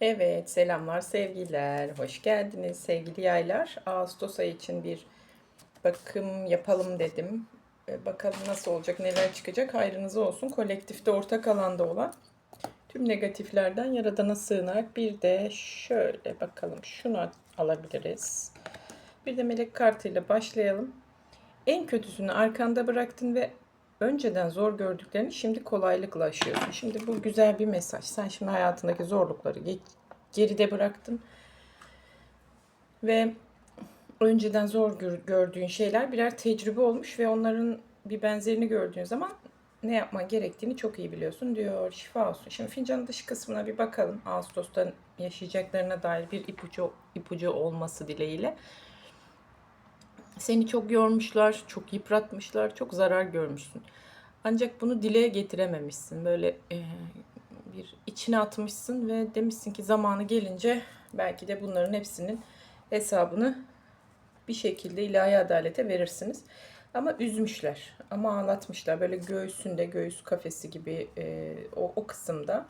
Evet, selamlar, sevgiler. Hoş geldiniz sevgili yaylar. Ağustos ayı için bir bakım yapalım dedim. E, Bakalım nasıl olacak, neler çıkacak. Hayrınıza olsun. Kolektifte ortak alanda olan tüm negatiflerden yaradana sığınarak bir de şöyle bakalım şunu alabiliriz. Bir de melek kartıyla başlayalım. En kötüsünü arkanda bıraktın ve önceden zor gördüklerini şimdi kolaylıkla aşıyorsun. Şimdi bu güzel bir mesaj. Sen şimdi hayatındaki zorlukları ge- geride bıraktın. Ve önceden zor gör- gördüğün şeyler birer tecrübe olmuş ve onların bir benzerini gördüğün zaman ne yapman gerektiğini çok iyi biliyorsun diyor. Şifa olsun. Şimdi fincanın dış kısmına bir bakalım. Ağustos'ta yaşayacaklarına dair bir ipucu, ipucu olması dileğiyle. Seni çok yormuşlar, çok yıpratmışlar, çok zarar görmüşsün. Ancak bunu dile getirememişsin. Böyle e, bir içine atmışsın ve demişsin ki zamanı gelince belki de bunların hepsinin hesabını bir şekilde ilahi adalete verirsiniz. Ama üzmüşler, ama ağlatmışlar. Böyle göğsünde, göğüs kafesi gibi e, o, o kısımda.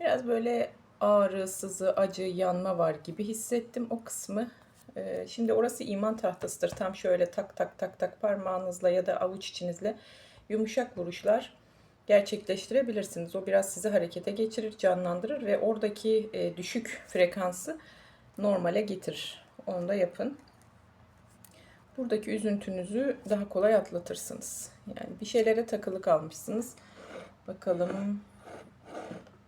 Biraz böyle ağrı, sızı, acı, yanma var gibi hissettim o kısmı. Ee, Şimdi orası iman tahtasıdır. Tam şöyle tak tak tak tak parmağınızla ya da avuç içinizle yumuşak vuruşlar gerçekleştirebilirsiniz. O biraz sizi harekete geçirir, canlandırır ve oradaki e, düşük frekansı normale getirir. Onu da yapın. Buradaki üzüntünüzü daha kolay atlatırsınız. Yani bir şeylere takılı kalmışsınız. Bakalım.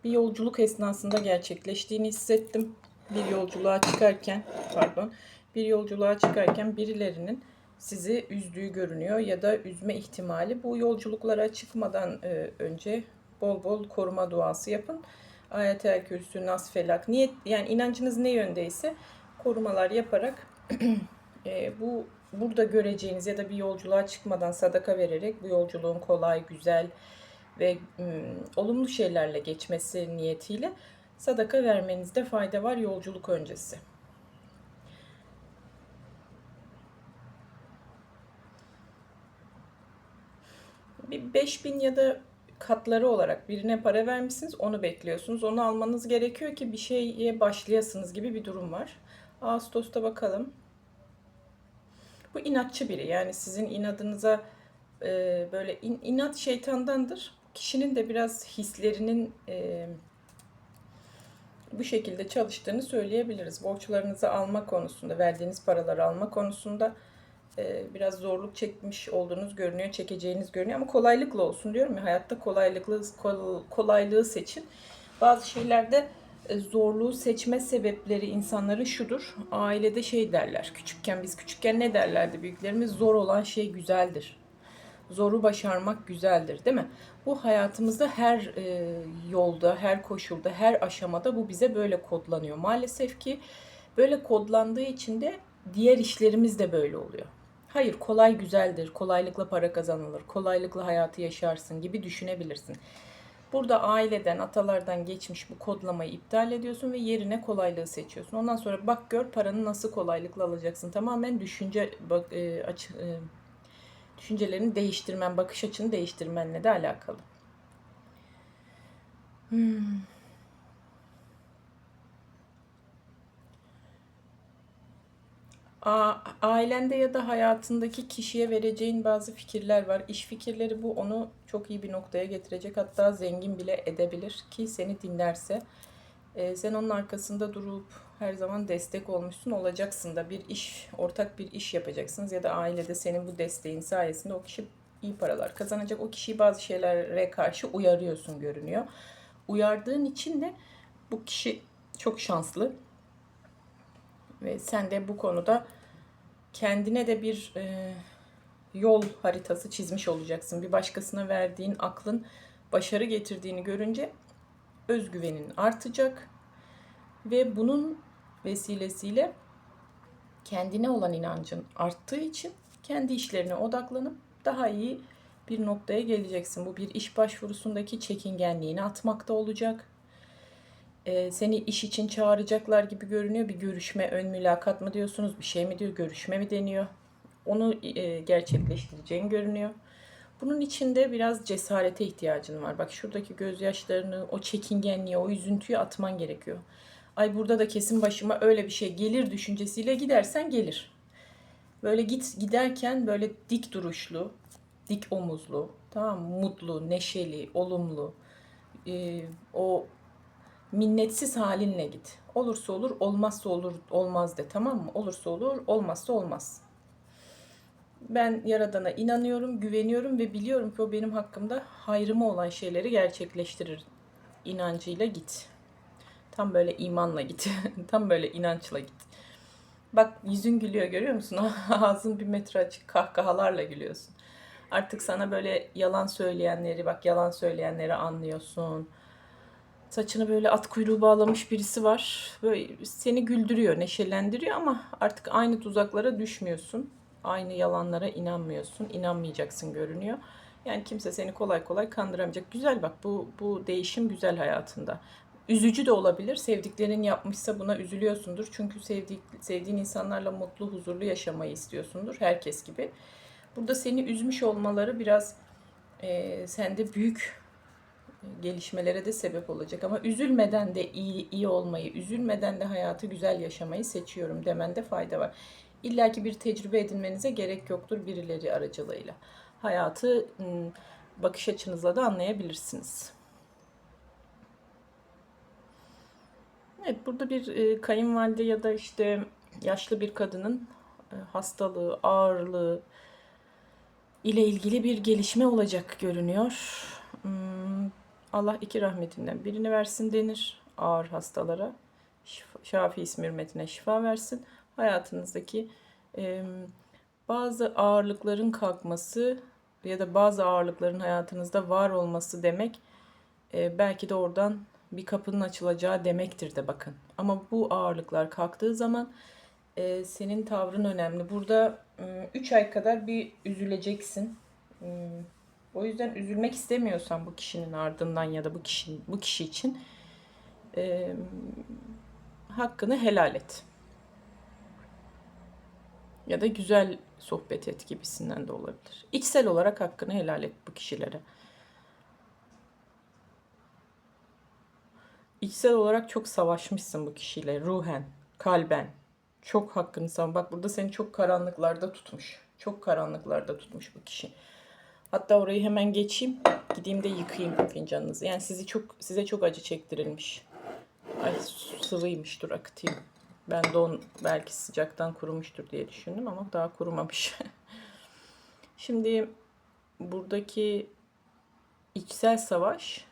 Bir yolculuk esnasında gerçekleştiğini hissettim. Bir yolculuğa çıkarken, pardon, bir yolculuğa çıkarken birilerinin sizi üzdüğü görünüyor ya da üzme ihtimali. Bu yolculuklara çıkmadan e, önce bol bol koruma duası yapın. Ayet-el Kürsü, Nas, Felak. Niyet, yani inancınız ne yöndeyse korumalar yaparak e, bu burada göreceğiniz ya da bir yolculuğa çıkmadan sadaka vererek bu yolculuğun kolay, güzel ve mm, olumlu şeylerle geçmesi niyetiyle sadaka vermenizde fayda var yolculuk öncesi. Bir 5000 ya da katları olarak birine para vermişsiniz onu bekliyorsunuz. Onu almanız gerekiyor ki bir şeye başlayasınız gibi bir durum var. Ağustos'ta bakalım. Bu inatçı biri yani sizin inadınıza e, böyle in- inat şeytandandır. Kişinin de biraz hislerinin e, bu şekilde çalıştığını söyleyebiliriz. Borçlarınızı alma konusunda, verdiğiniz paraları alma konusunda biraz zorluk çekmiş olduğunuz görünüyor, çekeceğiniz görünüyor ama kolaylıkla olsun diyorum ya hayatta kolaylıklı kol- kolaylığı seçin. Bazı şeylerde e, zorluğu seçme sebepleri insanların şudur. Ailede şey derler. Küçükken biz küçükken ne derlerdi büyüklerimiz? Zor olan şey güzeldir. Zoru başarmak güzeldir, değil mi? Bu hayatımızda her e, yolda, her koşulda, her aşamada bu bize böyle kodlanıyor. Maalesef ki böyle kodlandığı için de diğer işlerimiz de böyle oluyor. Hayır, kolay güzeldir, kolaylıkla para kazanılır, kolaylıkla hayatı yaşarsın gibi düşünebilirsin. Burada aileden, atalardan geçmiş bu kodlamayı iptal ediyorsun ve yerine kolaylığı seçiyorsun. Ondan sonra bak gör paranı nasıl kolaylıkla alacaksın. Tamamen düşünce bak e, aç, e, düşüncelerini değiştirmen, bakış açını değiştirmenle de alakalı. Hmm. Ailende ya da hayatındaki kişiye vereceğin bazı fikirler var. İş fikirleri bu onu çok iyi bir noktaya getirecek. Hatta zengin bile edebilir ki seni dinlerse. Ee, sen onun arkasında durup her zaman destek olmuşsun olacaksın da bir iş, ortak bir iş yapacaksınız ya da ailede senin bu desteğin sayesinde o kişi iyi paralar kazanacak. O kişiyi bazı şeylere karşı uyarıyorsun görünüyor. Uyardığın için de bu kişi çok şanslı ve sen de bu konuda kendine de bir e, yol haritası çizmiş olacaksın. Bir başkasına verdiğin aklın başarı getirdiğini görünce özgüvenin artacak ve bunun vesilesiyle kendine olan inancın arttığı için kendi işlerine odaklanıp daha iyi bir noktaya geleceksin. Bu bir iş başvurusundaki çekingenliğini atmakta olacak. Ee, seni iş için çağıracaklar gibi görünüyor. Bir görüşme, ön mülakat mı diyorsunuz, bir şey mi diyor, görüşme mi deniyor. Onu e, gerçekleştireceğin görünüyor. Bunun içinde biraz cesarete ihtiyacın var. Bak şuradaki gözyaşlarını, o çekingenliği, o üzüntüyü atman gerekiyor. Ay burada da kesin başıma öyle bir şey gelir düşüncesiyle gidersen gelir. Böyle git giderken böyle dik duruşlu, dik omuzlu, tamam? Mutlu, neşeli, olumlu, e, o minnetsiz halinle git. Olursa olur, olmazsa olur, olmaz de tamam mı? Olursa olur, olmazsa olmaz. Ben Yaradan'a inanıyorum, güveniyorum ve biliyorum ki o benim hakkımda hayrıma olan şeyleri gerçekleştirir. İnancıyla git. Tam böyle imanla git. Tam böyle inançla git. Bak yüzün gülüyor görüyor musun? Ağzın bir metre açık kahkahalarla gülüyorsun. Artık sana böyle yalan söyleyenleri, bak yalan söyleyenleri anlıyorsun. Saçını böyle at kuyruğu bağlamış birisi var. Böyle seni güldürüyor, neşelendiriyor ama artık aynı tuzaklara düşmüyorsun. Aynı yalanlara inanmıyorsun. inanmayacaksın görünüyor. Yani kimse seni kolay kolay kandıramayacak. Güzel bak bu bu değişim güzel hayatında. Üzücü de olabilir. Sevdiklerin yapmışsa buna üzülüyorsundur. Çünkü sevdik, sevdiğin insanlarla mutlu, huzurlu yaşamayı istiyorsundur. Herkes gibi. Burada seni üzmüş olmaları biraz e, sende büyük gelişmelere de sebep olacak. Ama üzülmeden de iyi, iyi olmayı, üzülmeden de hayatı güzel yaşamayı seçiyorum demende fayda var. İlla ki bir tecrübe edinmenize gerek yoktur birileri aracılığıyla. Hayatı bakış açınızla da anlayabilirsiniz. Evet, burada bir e, kayınvalide ya da işte yaşlı bir kadının e, hastalığı, ağırlığı ile ilgili bir gelişme olacak görünüyor. Allah iki rahmetinden birini versin denir ağır hastalara. Şafi ismi hürmetine şifa versin. Hayatınızdaki e, bazı ağırlıkların kalkması ya da bazı ağırlıkların hayatınızda var olması demek e, belki de oradan bir kapının açılacağı demektir de bakın. Ama bu ağırlıklar kalktığı zaman e, senin tavrın önemli. Burada 3 ay kadar bir üzüleceksin. O yüzden üzülmek istemiyorsan bu kişinin ardından ya da bu kişi bu kişi için e, hakkını helal et. Ya da güzel sohbet et gibisinden de olabilir. İçsel olarak hakkını helal et bu kişilere. İçsel olarak çok savaşmışsın bu kişiyle ruhen, kalben. Çok hakkını sav. Bak burada seni çok karanlıklarda tutmuş. Çok karanlıklarda tutmuş bu kişi. Hatta orayı hemen geçeyim. Gideyim de yıkayayım fincanınızı. Yani sizi çok size çok acı çektirilmiş. Ay sıvıymış dur akıtayım. Ben de on belki sıcaktan kurumuştur diye düşündüm ama daha kurumamış. Şimdi buradaki içsel savaş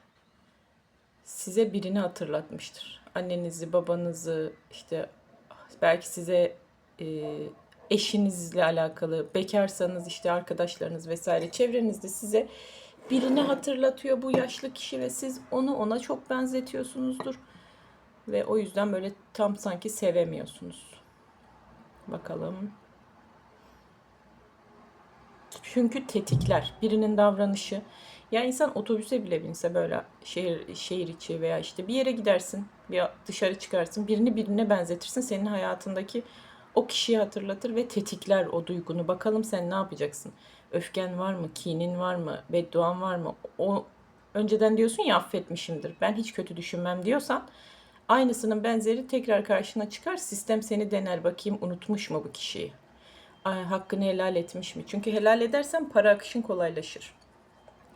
size birini hatırlatmıştır. Annenizi, babanızı, işte belki size e, eşinizle alakalı, bekarsanız işte arkadaşlarınız vesaire çevrenizde size birini hatırlatıyor bu yaşlı kişi ve siz onu ona çok benzetiyorsunuzdur. Ve o yüzden böyle tam sanki sevemiyorsunuz. Bakalım. Çünkü tetikler. Birinin davranışı. Ya insan otobüse bile binse böyle şehir şehir içi veya işte bir yere gidersin, bir dışarı çıkarsın, birini birine benzetirsin. Senin hayatındaki o kişiyi hatırlatır ve tetikler o duygunu. Bakalım sen ne yapacaksın? Öfken var mı? Kinin var mı? Bedduan var mı? O önceden diyorsun ya affetmişimdir. Ben hiç kötü düşünmem diyorsan aynısının benzeri tekrar karşına çıkar. Sistem seni dener bakayım unutmuş mu bu kişiyi? Ay, hakkını helal etmiş mi? Çünkü helal edersen para akışın kolaylaşır.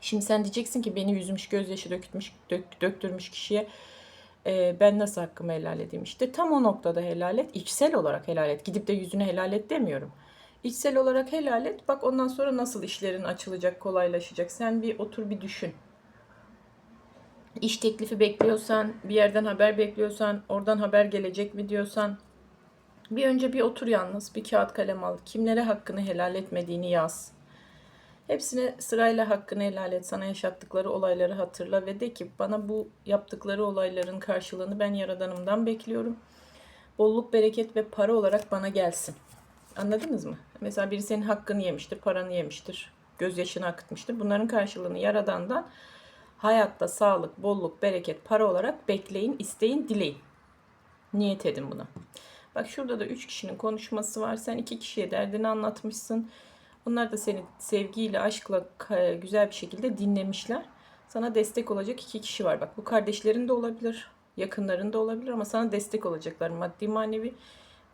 Şimdi sen diyeceksin ki beni üzmüş, gözyaşı dökmüş, dök, döktürmüş kişiye e, ben nasıl hakkımı helal edeyim? İşte tam o noktada helal et. İçsel olarak helal et. Gidip de yüzüne helal et demiyorum. İçsel olarak helal et. Bak ondan sonra nasıl işlerin açılacak, kolaylaşacak. Sen bir otur bir düşün. İş teklifi bekliyorsan, bir yerden haber bekliyorsan, oradan haber gelecek mi diyorsan bir önce bir otur yalnız, bir kağıt kalem al. Kimlere hakkını helal etmediğini yaz. Hepsine sırayla hakkını helal et. Sana yaşattıkları olayları hatırla ve de ki bana bu yaptıkları olayların karşılığını ben Yaradanımdan bekliyorum. Bolluk, bereket ve para olarak bana gelsin. Anladınız mı? Mesela biri senin hakkını yemiştir, paranı yemiştir, gözyaşını akıtmıştır. Bunların karşılığını Yaradan'dan hayatta sağlık, bolluk, bereket, para olarak bekleyin, isteyin, dileyin. Niyet edin buna. Bak şurada da üç kişinin konuşması var. Sen iki kişiye derdini anlatmışsın. Onlar da seni sevgiyle, aşkla güzel bir şekilde dinlemişler. Sana destek olacak iki kişi var. Bak bu kardeşlerin de olabilir, yakınların da olabilir ama sana destek olacaklar maddi manevi.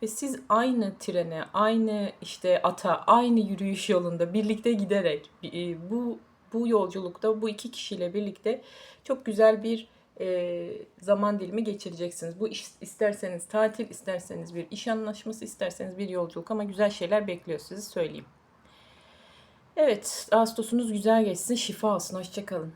Ve siz aynı trene, aynı işte ata, aynı yürüyüş yolunda birlikte giderek e, bu bu yolculukta bu iki kişiyle birlikte çok güzel bir e, zaman dilimi geçireceksiniz. Bu iş, isterseniz tatil, isterseniz bir iş anlaşması, isterseniz bir yolculuk ama güzel şeyler bekliyor sizi söyleyeyim. Evet, Ağustos'unuz güzel geçsin, şifa olsun, hoşçakalın.